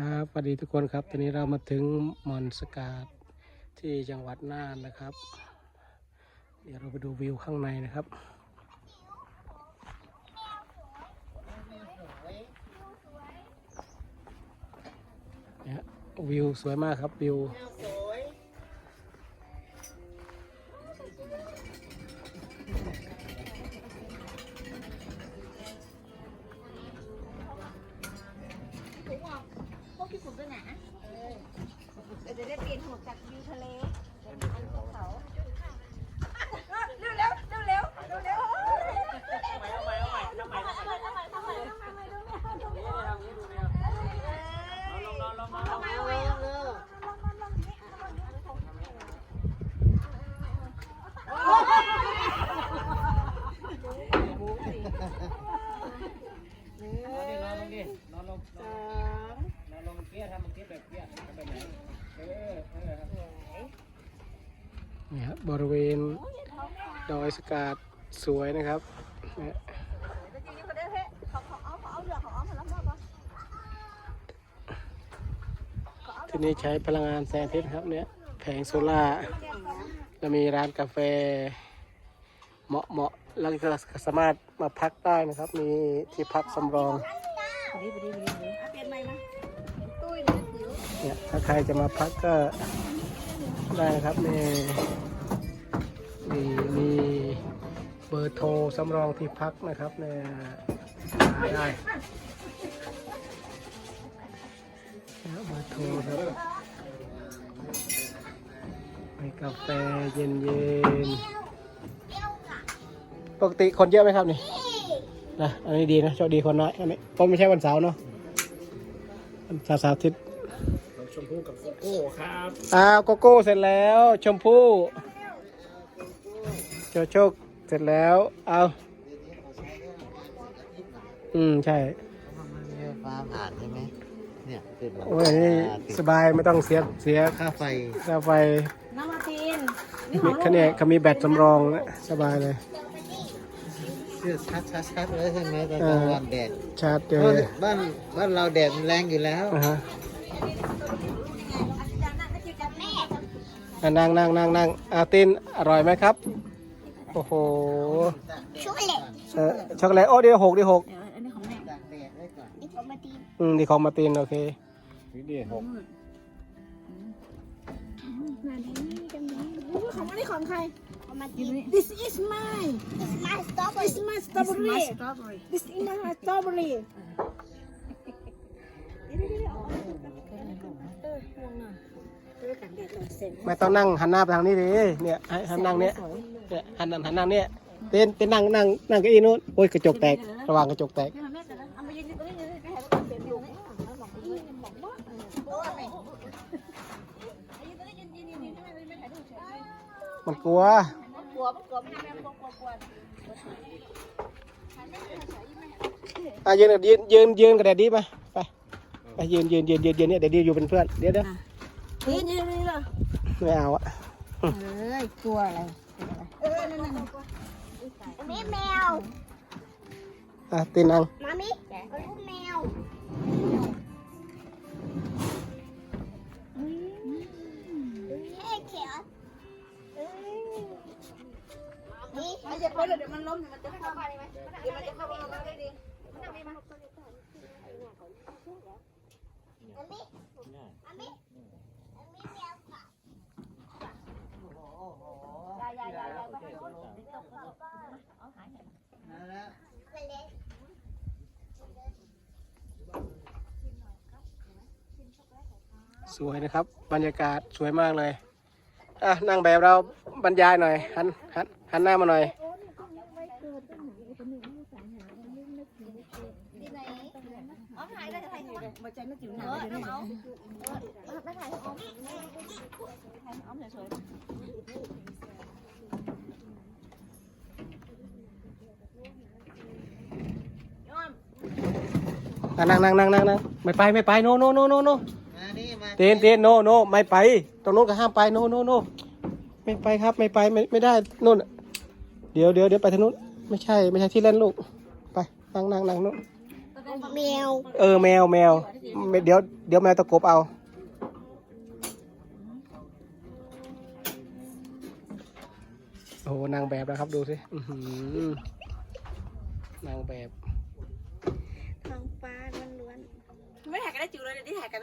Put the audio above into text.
ครับสวัสดีทุกคนครับ ตอนนี้เรามาถึงมอนสกาดที่จังหวัดน่านนะครับ เดี๋ยวเราไปดูวิวข้างในนะครับ เนี่ยวิวสวยมากครับวิวพวกพี่ผม ด้วยนะเดี๋ยวจะได้เปลี่ยนหัวจากวิวทะเลอันภูเขาเร็วเร็วเร็วเร็วเร็วเร็วทำไนี่ครับบริเวณดอยสกาดสวยนะครับที่นี่ใช้พลังงานแสงอาทิตย์ครับเนี่ยแผงโซล่าจะมีร้านกาแฟเหมาะเหมาะแล้วก็สามารถมาพักได้นะครับ มีที่พักสำรอง เนี่ยถ้าใครจะมาพักก็ได้นะครับมีมีมีเบอร์โทรสำรองที่พักนะครับเนี่ยหาได้แล้วเบอร์โทรครับมีกาแฟเย็นเย็นๆปกติคนเยอะไหมครับนี่นะอันนี้ดีนะโชคดีคนน้อยอันนี้เพราะไม่ใช่วันเสาร์เนาะวันเสาร์อาทิตย์ ชมพู่กับโกโก้ครับอ้าวโกโก้เสร็จแล้ว ชมพู่โจโชคเสร็จแล้วเอาอืมใช่ฟ้าผ่านใช่ไหมเนี่ยติดหลังโอ้ยนี่สบายไม่ต้องเสียเสียค่าไฟค่าไฟน้ำมาตีนมีเขาเนี่ยเขามีแบตสำรองนะสบายเลยชื่อชัดชัดชัดเลยใช่ไหมตอนกลางวันแดดชาร์จเจอบ้านบ้านบ้านเราแดดมันแรงอยู่แล้ว อ่าฮะ อะนั่งนั่งนั่งนั่งอาตินอร่อยไหมครับ โอ้โหช่วยเลยเออช็อกโกแลตโอ้เดี๋ยวหกเดี๋ยวหกเดี๋ยวอันนี้ของแม่ตากแดดไว้ก่อนนี่ของมาตีนอืมดีของมาตินโอเคนี่หกของมันนี่ของใคร ของมาตีน This is mine This is my strawberry This is my strawberry This is my strawberry ไม่ต้องนั่งหันหน้าไปทางนี้ดิเนี่ยให้หันนั่งเนี่ยเนี่ยหันนั่งหันนั่งเนี่ยเต้นเต้นนั่งนั่งนั่งก้าอีนู้นโอ้ยกระจกแตกระวังกระจกแตกมันกลัวมักลัวอะยืนยืนยืนยืนกระแดดดีไหม ไปยืนยืนยืนยืนยืนเนี่ยแดดดี้อยู่เป็นเพื่อนเดี๋ยวเดี๋ยวยืนยืนนี่เหรอไม่เอาอะเอ้ยกลัวอะไรเออนั่นนั่นมีแมวอะตีนนั่งมามิลูกแมวเฮ้ยเขียวนี่ไม่จะไปเลยเดี๋ยวมันล้มเดี๋ยวมันจะเข้าไปไหมเดี๋ยวมันจะเข้าไปได้ดีมันจะไม่มา อันนี้อันนี้อันนี้แมวค่ะยายยายยายไปให้รถเอาหายนั่นแหละสวยนะครับ บรรยากาศสวยมากเลยอะนั่งแบบเราบรรยายหน่อยหันหันหันหน้ามาหน่อย ที่ไหนอ๋อถ่ายได้ถ่ายอยู่เลย มาใจไม่จิ๋วหนาเลยเอาไม่ถ่ายเอาถ่ายเอาเฉยอะนั่งนั่งนั่งนั่งนั่งไม่ไปไม่ไปโนโนโนโนโนมานี่มาเต้นเต้นโนโนไม่ไปตรงนู้นก็ห้ามไปโนโนโนไม่ไปครับไม่ไปไม่ไม่ได้นู่นเดี๋ยวเดี๋ยวเดี๋ยวไปทางนู้นไม่ใช่ไม่ใช่ที่เล่นลูกไปนั่งนั่งนั่งนู้นๆ แมวเออแมวแมวเดี๋ยวเดี๋ยวแมวตะกบเอาโอ้โหนางแบบนะครับดูสิอื้อหือนางแบบท้องฟ้าล้วนๆ ไม่ถ่ายกันได้จิ๋วเลยเดี๋ยวที่ถ่ายกัน